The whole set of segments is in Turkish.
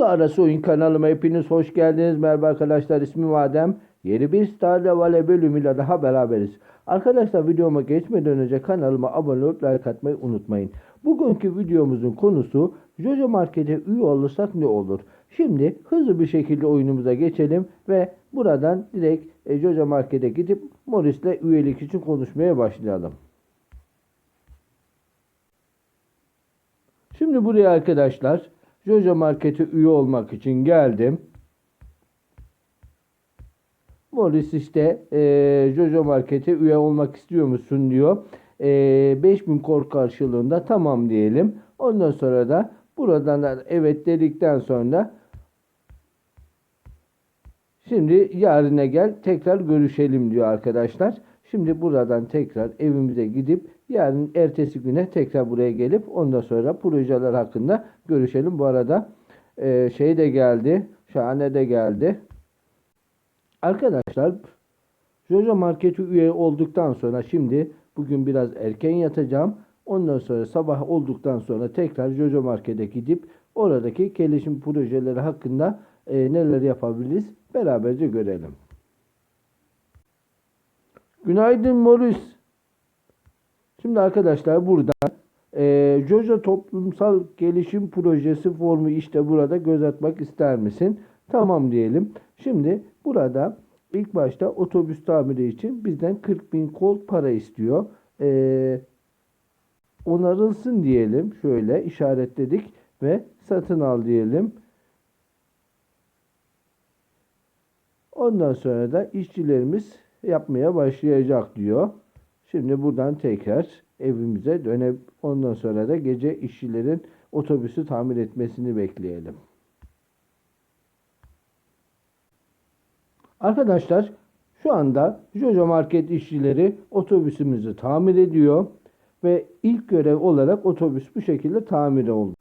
Mola Arası Oyun kanalıma hepiniz hoş geldiniz. Merhaba arkadaşlar ismim Adem. Yeni bir Star Levale bölümüyle daha beraberiz. Arkadaşlar videoma geçmeden önce kanalıma abone olup like atmayı unutmayın. Bugünkü videomuzun konusu Jojo Market'e üye olursak ne olur? Şimdi hızlı bir şekilde oyunumuza geçelim ve buradan direkt e, Jojo Market'e gidip Morris'le üyelik için konuşmaya başlayalım. Şimdi buraya arkadaşlar Jojo Market'e üye olmak için geldim. Morris işte e, Jojo Market'e üye olmak istiyor musun diyor. E, 5000 kor karşılığında tamam diyelim. Ondan sonra da buradan da evet dedikten sonra şimdi yarına gel tekrar görüşelim diyor arkadaşlar. Şimdi buradan tekrar evimize gidip yarın ertesi güne tekrar buraya gelip ondan sonra projeler hakkında görüşelim. Bu arada e, şey de geldi. Şahane de geldi. Arkadaşlar Jojo Market'e üye olduktan sonra şimdi bugün biraz erken yatacağım. Ondan sonra sabah olduktan sonra tekrar Jojo Market'e gidip oradaki gelişim projeleri hakkında e, neler yapabiliriz beraberce görelim. Günaydın Morris. Şimdi arkadaşlar burada e, Jojo Toplumsal Gelişim Projesi formu işte burada göz atmak ister misin? Tamam diyelim. Şimdi burada ilk başta otobüs tamiri için bizden 40 bin kol para istiyor. E, onarılsın diyelim. Şöyle işaretledik ve satın al diyelim. Ondan sonra da işçilerimiz yapmaya başlayacak diyor. Şimdi buradan tekrar evimize dönüp ondan sonra da gece işçilerin otobüsü tamir etmesini bekleyelim. Arkadaşlar şu anda Jojo Market işçileri otobüsümüzü tamir ediyor ve ilk görev olarak otobüs bu şekilde tamir oldu.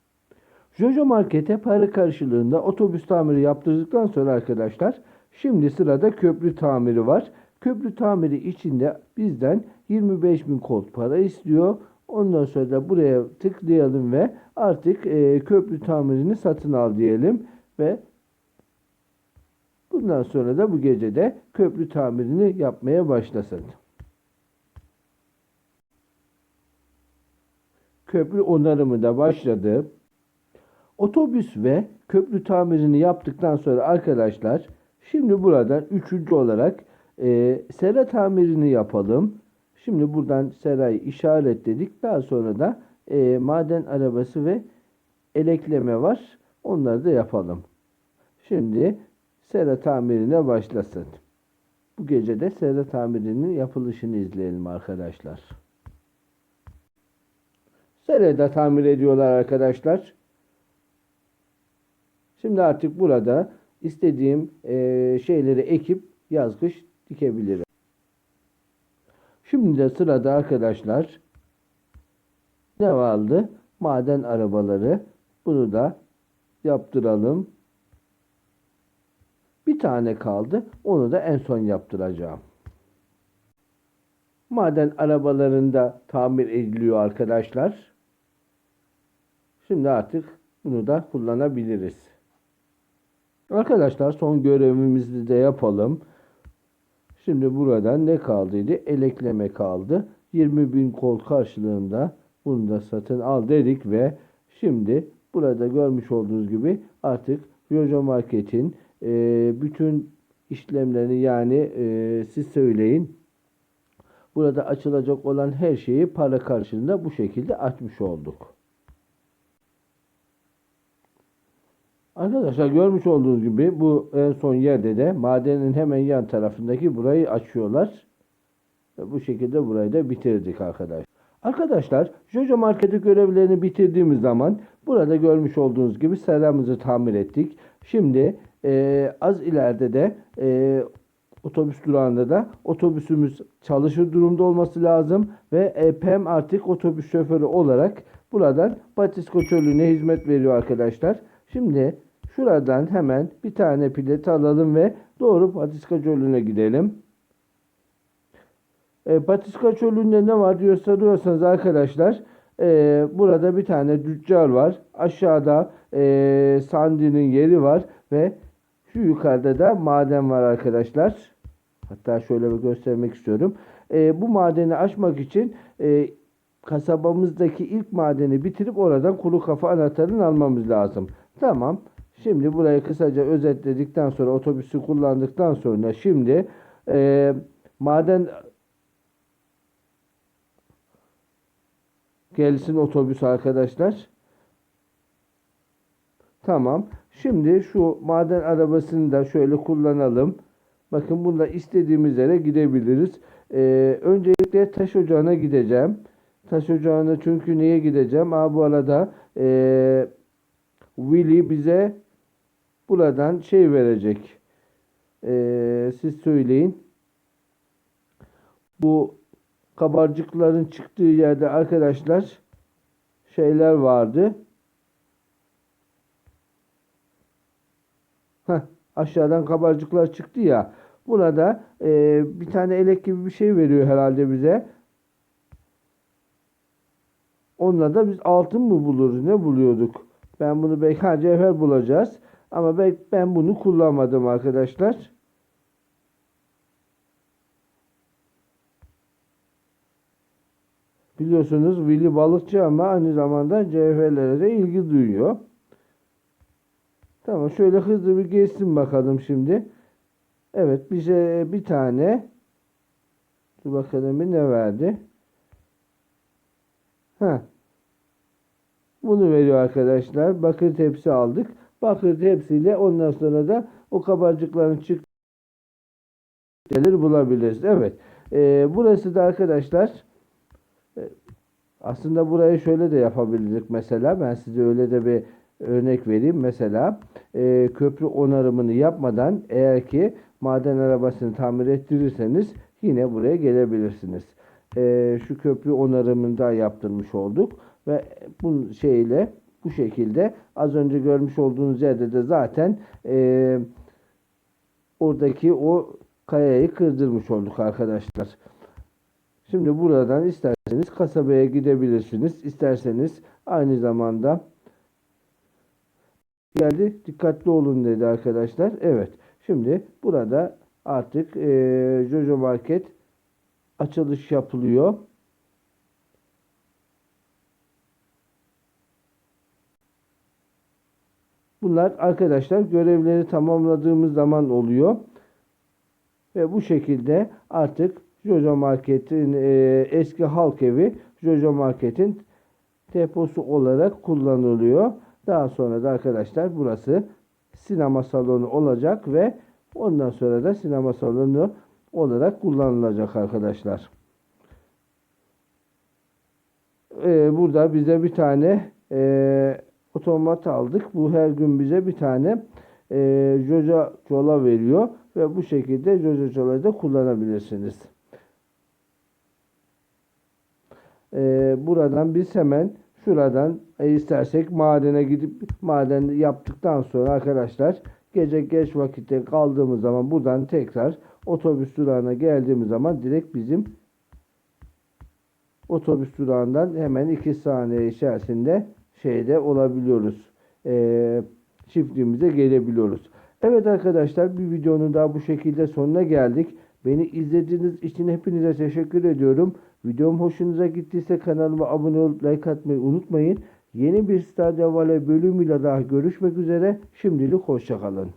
Jojo Market'e para karşılığında otobüs tamiri yaptırdıktan sonra arkadaşlar şimdi sırada köprü tamiri var. Köprü tamiri içinde bizden 25 bin kod para istiyor. Ondan sonra da buraya tıklayalım ve artık e, köprü tamirini satın al diyelim ve bundan sonra da bu gece de köprü tamirini yapmaya başlasın. Köprü onarımı da başladı. Otobüs ve köprü tamirini yaptıktan sonra arkadaşlar şimdi buradan üçüncü olarak e, sera tamirini yapalım. Şimdi buradan serayı işaretledik. Daha sonra da e, maden arabası ve elekleme var. Onları da yapalım. Şimdi sera tamirine başlasın. Bu gece de sera tamirinin yapılışını izleyelim arkadaşlar. Serada tamir ediyorlar arkadaşlar. Şimdi artık burada istediğim e, şeyleri ekip yaz kış dikebilirim. Şimdi de sırada arkadaşlar ne vardı? Maden arabaları. Bunu da yaptıralım. Bir tane kaldı. Onu da en son yaptıracağım. Maden arabalarında tamir ediliyor arkadaşlar. Şimdi artık bunu da kullanabiliriz. Arkadaşlar son görevimizi de yapalım. Şimdi burada ne kaldıydı? Elekleme kaldı. 20 bin kol karşılığında bunu da satın al dedik ve şimdi burada görmüş olduğunuz gibi artık Jojo Market'in e, bütün işlemlerini yani e, siz söyleyin burada açılacak olan her şeyi para karşılığında bu şekilde açmış olduk. Arkadaşlar görmüş olduğunuz gibi bu en son yerde de madenin hemen yan tarafındaki burayı açıyorlar. Ve bu şekilde burayı da bitirdik arkadaşlar. Arkadaşlar Jojo Market'i görevlerini bitirdiğimiz zaman burada görmüş olduğunuz gibi seramızı tamir ettik. Şimdi e, az ileride de e, otobüs durağında da otobüsümüz çalışır durumda olması lazım ve e, PEM artık otobüs şoförü olarak buradan Batisko Çölü'ne hizmet veriyor arkadaşlar. Şimdi Şuradan hemen bir tane pilet alalım ve doğru Patiska Çölü'ne gidelim. E, Patiska Çölü'nde ne var diyor soruyorsanız arkadaşlar Ee, burada bir tane tüccar var. Aşağıda ee, Sandi'nin yeri var ve şu yukarıda da maden var arkadaşlar. Hatta şöyle bir göstermek istiyorum. Ee, bu madeni açmak için ee, kasabamızdaki ilk madeni bitirip oradan kuru kafa anahtarını almamız lazım. Tamam. Şimdi burayı kısaca özetledikten sonra otobüsü kullandıktan sonra şimdi ee, maden gelsin otobüs arkadaşlar. Tamam. Şimdi şu maden arabasını da şöyle kullanalım. Bakın bunda istediğimiz yere gidebiliriz. Ee, öncelikle taş ocağına gideceğim. Taş ocağına çünkü niye gideceğim? Aa, bu arada ee, Willy bize buradan şey verecek. Ee, siz söyleyin. Bu kabarcıkların çıktığı yerde arkadaşlar şeyler vardı. Heh, aşağıdan kabarcıklar çıktı ya. Buna da e, bir tane elek gibi bir şey veriyor herhalde bize. Onunla da biz altın mı buluruz? Ne buluyorduk? Ben bunu belki cevher bulacağız. Ama ben, ben bunu kullanmadım arkadaşlar. Biliyorsunuz Willy balıkçı ama aynı zamanda cevherlere de ilgi duyuyor. Tamam şöyle hızlı bir geçsin bakalım şimdi. Evet bize bir tane Dur bakalım bir ne verdi. Ha. Bunu veriyor arkadaşlar. Bakır tepsi aldık. Bakır tepsiyle ondan sonra da o kabarcıkların çıktığı bulabiliriz. Evet. Ee, burası da arkadaşlar e, aslında burayı şöyle de yapabilirdik mesela. Ben size öyle de bir örnek vereyim. Mesela e, köprü onarımını yapmadan eğer ki maden arabasını tamir ettirirseniz yine buraya gelebilirsiniz. E, şu köprü onarımını da yaptırmış olduk ve bu şeyle bu şekilde az önce görmüş olduğunuz yerde de zaten e, oradaki o kayayı kırdırmış olduk arkadaşlar. Şimdi buradan isterseniz kasabaya gidebilirsiniz. İsterseniz aynı zamanda geldi. Dikkatli olun dedi arkadaşlar. Evet. Şimdi burada artık e, Jojo Market açılış yapılıyor. Bunlar arkadaşlar görevleri tamamladığımız zaman oluyor. Ve bu şekilde artık Jojo Market'in e, eski halk evi Jojo Market'in deposu olarak kullanılıyor. Daha sonra da arkadaşlar burası sinema salonu olacak ve ondan sonra da sinema salonu olarak kullanılacak arkadaşlar. Ee, burada bize bir tane e, otomat aldık. Bu her gün bize bir tane e, Jojo Cola veriyor ve bu şekilde Jojo Cola'yı da kullanabilirsiniz. Ee, buradan biz hemen şuradan e, istersek madene gidip maden yaptıktan sonra arkadaşlar gece geç vakitte kaldığımız zaman buradan tekrar otobüs durağına geldiğimiz zaman direkt bizim otobüs durağından hemen 2 saniye içerisinde şeyde olabiliyoruz. E, çiftliğimize gelebiliyoruz. Evet arkadaşlar bir videonun daha bu şekilde sonuna geldik. Beni izlediğiniz için hepinize teşekkür ediyorum. Videom hoşunuza gittiyse kanalıma abone olup like atmayı unutmayın. Yeni bir Stadia Valley bölümüyle daha görüşmek üzere. Şimdilik hoşçakalın.